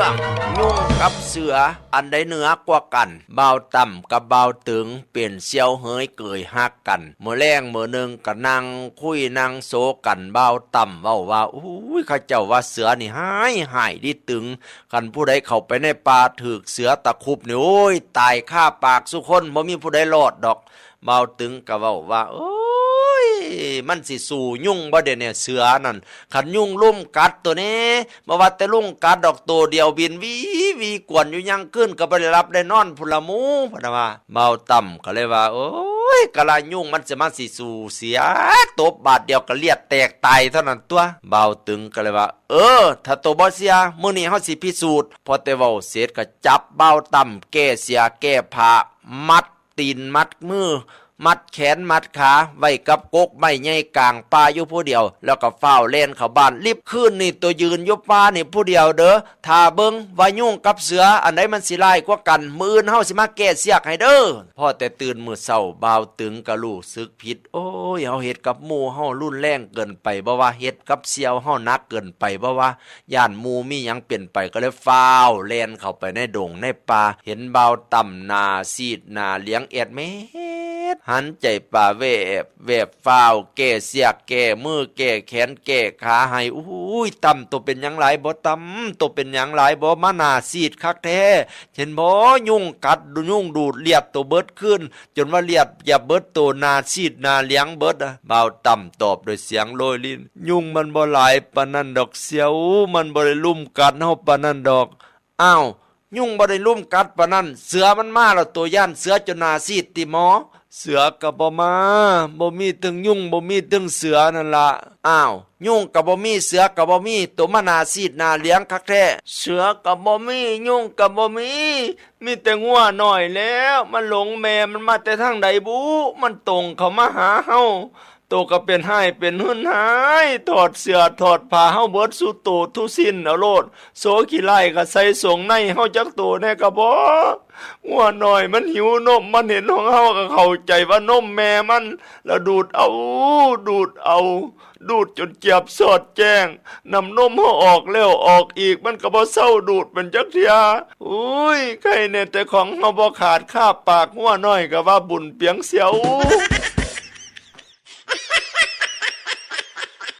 รื่องยุ่งกับเสืออันใดเหนือกว่ากันเบาต่ำกับเบาตึงเปลี่ยนเซียวเฮยเกยฮักกันเมื่อแรงเมื่อหนึ่งก็นั่งคุยนั่งโซกันเบาต่ำเว้าว่าอุ้ยข้าเจ้าว่าเสือนี่หายหายดิตึงคันผู้ใดเข้าไปในป่าถือเสือตะคุบนี่โอ้ยตายฆ่าปากสุคนบ่มีผู้ใดรอดดอกเบาตึงก็เว้าว่าโอ้ มันสิสู่ยุ่งบ่เดเนี่ยเสือนั่นขันยุ่งลุ่มกัดตัวนี้มาว่าแต่ลุ่มกัดดอกตัวเดียวบินวีวีกวนอยู่ยังขึ้นก็บ่ได้รับได้นอนพุละมูพนะว่าเมาต่ำก็เลยว่า โอ้ยกะลายุ่งมันจะมาสิสู่เสียตบบาดเดียวก็เลียดแตกตายเท่านั้นตัวเบาตึงก็เลยว่า เออ ถ้าตัวบ่เสียมื้อนี้เฮาสิพิสูจน์พอแต่เว้าเสร็จก็จับเบาต่ำแก้เสียแก้ผ้ามัดตีนมัดมือ มัดแขนมัดขาไว้กับกกไม้ใหญ่กลางป่าอยู่ผู้เดียว แล้วก็เฝ้าเล่นเข้าบ้านรีบขึ้นนี่ตัวยืนอยู่ป่านี่ผู้เดียวเด้อถ้าเบิงว่ายุ่งกับเสืออันไหนมันสิไล่กว่ากันมืออื่นเฮาสิมาแก้เสียกให้เด้อพ่อแต่ตื่นมื้อเช้าบ่าวตึงกะลูกซึกผิด โอ้ยเฮาเฮ็ดกับหมู่เฮารุนแรงเกินไปบ่ว่าเฮ็ดกับเสี่ยวเฮานักเกินไปบ่ว่าย่านหมู่มีหยังเปลี่ยนไปก็เลยฟ้าวเล่นเข้าไปในดงในป่าเห็นบ่าวต่ำนาซีดนาเลี้ยงเอ็ดแม่ หันใจป่าเวบเวบฟาวแก่เสียกแก่มือแก่แขนแก่ขาให้อุ้ยต่ำตัวเป็นยังหลายบ่ต่ำตัวเป็นยังหลายบ่มาหนาซีดคักแท้เห็นบ่ยุ่งกัดดูยุ่งดูดเลียบตัวเบิดขึ้น จนว่าเลียบอย่าเบิดตัวหนาซีดหนาเลี้ยงเบิดอะเบาต่ำตอบโดยเสียงโรยลิ้นยุ่งมันบ่หลายปานนั้นดอกเสียวมันบ่ได้ลุ่มกัดเฮาปานนั้นดอกอ้าวยุ่งบ่ได้ลุ่มกัดปานนั้นเสือมันมาแล้วตัวย่านเสือจนหนาซีดติหมอ เสือกับบ่มาบ่มีตึงยุ่งบ่มีตึงเสือนั่นละอ้าว ยุ่งกับบ่มีเสือกับบ่มีตัวมานาซีดนาเลี้ยงคักแท้เสือกับบ่มี ยุ่งกับบ่มี มีแต่งัวหน่อยแล้ว มันหลงแม่มันมาแต่ทางใดบูมันตรงเข้ามาหาเฮา โตก็เป็นให้เป็นหุ่นหายถอดเสื้อถอดผ้าเฮาเบิดสู่โตทุสิ้นเอาโลดโสขี้ไล่ก็ใส่สงในเฮาจักโตแน่ก็บ่งัวหน่อยมันหิวนมมันเห็นของเฮาก็เข้าใจว่านมแม่มันแล้วดูดเอา ดูดเอา ดูดจนเจียบสอดแจ้งนำนมเฮาออกแล้วออกอีกมันก็บ่เศร้าดูดเป็นจักเทียอุ้ยใครเนี่ยแต่ของเฮาบ่ขาดคาบปากงัวน้อยก็ว่าบุญเปียงเสียว